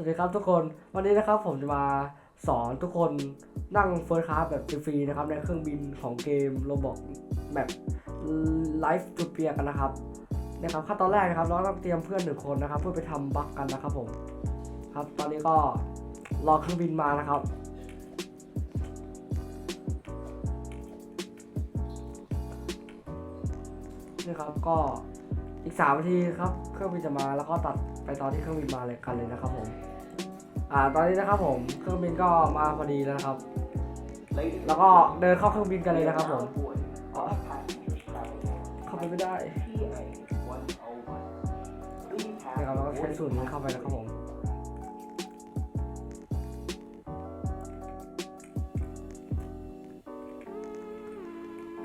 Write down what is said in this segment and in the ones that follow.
สวัสดีครับทุกคนวันนี้นะครับผมจะมาสอนทุกคนนั่งเฟิร์สคลาสแบบฟรีๆนะครับในเครื่องบินของเกมโรบอกแบบไลฟ์ทูเปียกันนะครับนะครับขั้นตอนแรกนะครับเราต้องเตรียมเพื่อนหนึ่งคนนะครับ เพื่อไปทำบั๊กกันนะครับผมครับตอนนี้ก็รอเครื่องบินมานะครับนี่ครับก็ อีกสามนาทีครับเครื่องบินจะมาแล้วก็ตัดไปตอนที่เครื่องบินมาเลยกันเลยนะครับผมอ่าตอนนี้นะครับผมเครื่องบินก็มาพอดีแล้วนะครับ แล้วก็เดินเข้าเครื่องบินกันเลยนะครับผมอ๋อเข้าไปไม่ได้นะครับเราก็ใช้สูตรนี้เข้าไปนะครับผม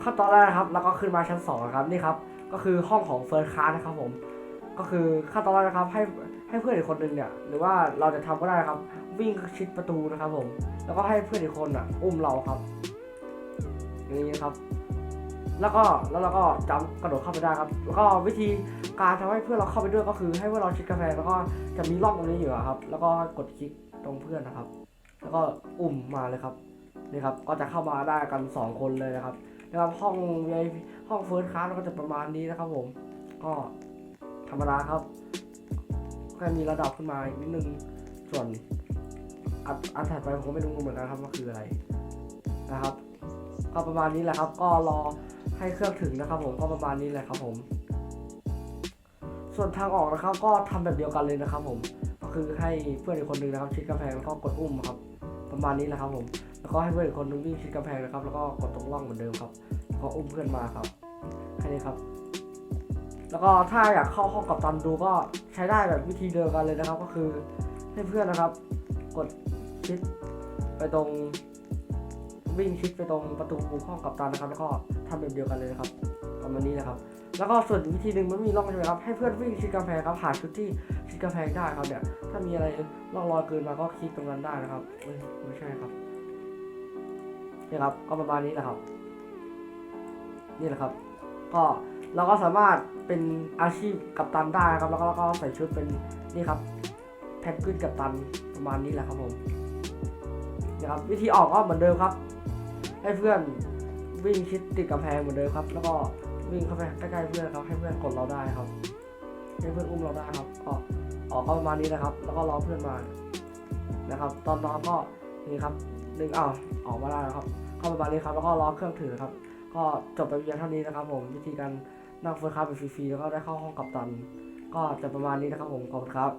ขั้นตอนแรกนะครับ แล้วก็ขึ้นมาชั้นสองครับนี่ครับ ก็คือห้องของเฟิร์สคลาสนะครับผมก็คือขั้นตอนแรกนะครับให้ให้เพื่อนอีกคนนึงเนี่ยหรือว่าเราจะทำก็ได้ครับ วิ่งชิดประตูนะครับผม แล้วก็ให้เพื่อนอีกคนอะอุ้มเราครับอย่างนี้ครับ แล้วก็แล้วเราก็จำกระโดดเข้าไปได้ครับ แล้วก็วิธีการทำให้เพื่อนเราเข้าไปด้วยก็คือ ให้เพื่อนเราชิดกาแฟแล้วก็จะมีร่องตรงนี้อยู่ครับ แล้วก็กดคลิกตรงเพื่อนนะครับ แล้วก็อุ้มมาเลยครับนี่ครับ ก็จะเข้ามาได้กันสองคนเลยนะครับ นะครับห้อง VIP ห้องเฟิร์สคลาสก็จะประมาณนี้นะครับผมก็ธรรมดาครับก็มีระดับขึ้นมาอีกนิดนึงส่วนอันอันถัดไปผมไม่รู้เหมือนกันครับว่าคืออะไรนะครับ ก็ประมาณนี้แหละครับ ก็รอให้เครื่องถึงนะครับ ผมก็ประมาณนี้แหละครับผม ส่วนทางออกนะครับ ก็ทำแบบเดียวกันเลยนะครับ ผมก็คือให้เพื่อนอีกคนนึงนะครับชิดกำแพงแล้วก็กดอุ้มครับ ประมาณนี้แหละครับผม แล้วก็ให้เพื่อนคนนึงวิ่งชิดกำแพงนะครับ แล้วก็กดตรงร่องเหมือนเดิมครับแล้วก็อุ้มเพื่อนมาครับแค่นี้ครับ แล้วก็ถ้าอยากเข้าห้องกับตันดูก็ใช้ได้แบบวิธีเดียวกันเลยนะครับ ก็คือให้เพื่อนนะครับ กดชิดไปตรงวิ่งชิดไปตรงประตูห้องกับตันนะครับ แล้วก็ทำแบบเดียวกันเลยนะครับ ประมาณนี้นะครับ แล้วก็ส่วนวิธีหนึ่งมันมีร่องใช่ไหมครับให้เพื่อนวิ่งชิดกำแพงครับหาชุดที่ชิดกำแพงได้ครับเนี่ยถ้ามีอะไรร่องรอยเกินมาก็คลิกตรงนั้นได้นะครับไม่ใช่ครับนี่ครับก็ประมาณนี้แหละครับ นี่แหละครับ ก็เราก็สามารถเป็นอาชีพกัปตันได้นะครับ แล้วก็แล้วก็ใส่ชุดเป็นนี่ครับแพนกวินกัปตันประมาณนี้แหละครับผมนะครับวิธีออกก็เหมือนเดิมครับ ให้เพื่อนวิ่งชิดติดกำแพงเหมือนเดิมครับ แล้วก็ วิ่งเข้าไปใกล้ๆเพื่อนครับให้เพื่อนกดเราได้ครับให้เพื่อนอุ้มเราได้ครับก็ออกก็ประมาณนี้นะครับ แล้วก็รอเพื่อนมานะครับ ตอนรองก็นี่ครับดึงอ้าวออกมาได้แล้วครับ เข้าประมาณนี้ครับ แล้วก็รอเครื่องถือครับ ก็จบไปเพียงเท่านี้นะครับผมวิธีการนั่งเฟิร์สคลาสแบบฟรีๆแล้วก็ได้เข้าห้องกัปตัน ก็จะประมาณนี้นะครับผมขอบคุณครับ